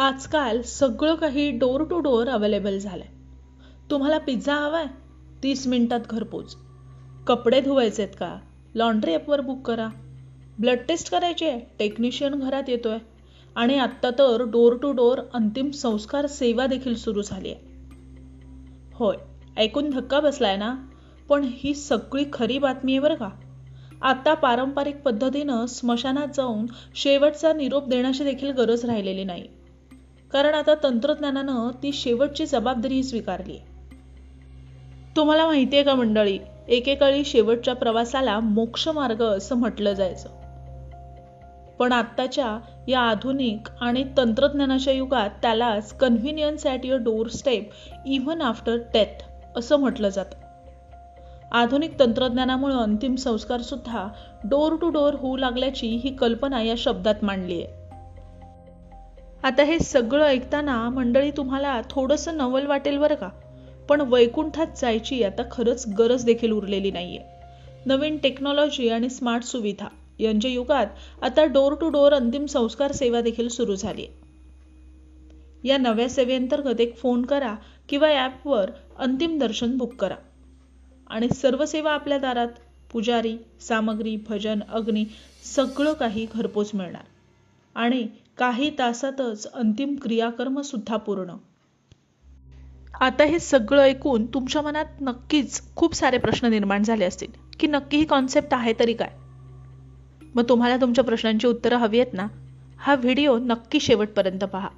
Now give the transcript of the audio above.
आजकाल सगळं काही डोर टू डोअर अवेलेबल आहे तुम्हाला पिझ्झा हवा आहे तीस मिनिटात घरपोच कपडे धुवायचे आहेत का लॉन्ड्री ॲपवर बुक करा. ब्लड टेस्ट करायची आहे. टेक्निशियन घरात येतो आहे आणि आत्ता तर डोर टू डोअर अंतिम संस्कार सेवा देखील सुरू झाली आहे. होय ऐकून धक्का बसलाय ना? पण ही सगळी खरी बातमी आहे बरं का? आता पारंपरिक पद्धतीनं स्मशानात जाऊन शेवटचा निरोप देण्याची देखील गरज राहिलेली नाही. कारण आता तंत्रज्ञानानं ती शेवटची जबाबदारी स्वीकारली आहे. तुम्हाला माहिती आहे का मंडळी एकेकाळी शेवटच्या प्रवासाला मोक्ष मार्ग असं म्हटलं जायचं. पण आत्ताच्या या आधुनिक आणि तंत्रज्ञानाच्या युगात त्यालाच convenience at your door step even after death असं म्हटलं जातं. आधुनिक तंत्रज्ञानामुळे अंतिम संस्कार सुद्धा डोर टू डोर होऊ लागल्याची ही कल्पना या शब्दात मांडली आहे. आता हे सगळं ऐकताना मंडळी तुम्हाला थोडंसं नवल वाटेल बरं का? पण वैकुंठात जायची आता खरंच गरज देखील उरलेली नाहीये. नवीन टेक्नॉलॉजी आणि स्मार्ट सुविधा यांच्या युगात आता डोर टू डोअर अंतिम संस्कार सेवा देखील सुरू झाली आहे या नव्या सेवेअंतर्गत एक फोन करा किंवा ॲपवर अंतिम दर्शन बुक करा. आणि सर्व सेवा आपल्या दारात पुजारी सामग्री भजन अग्नी सगळं काही घरपोच मिळणार. आणि काही तासातच अंतिम क्रियाकर्म सुद्धा पूर्ण. आता हे सगळं ऐकून तुमच्या मनात नक्कीच खूप सारे प्रश्न निर्माण झाले असतील की नक्की ही कॉन्सेप्ट आहे तरी काय? मग तुम्हाला तुमच्या प्रश्नांची उत्तरं हवी आहेत ना? हा व्हिडिओ नक्की शेवटपर्यंत पहा.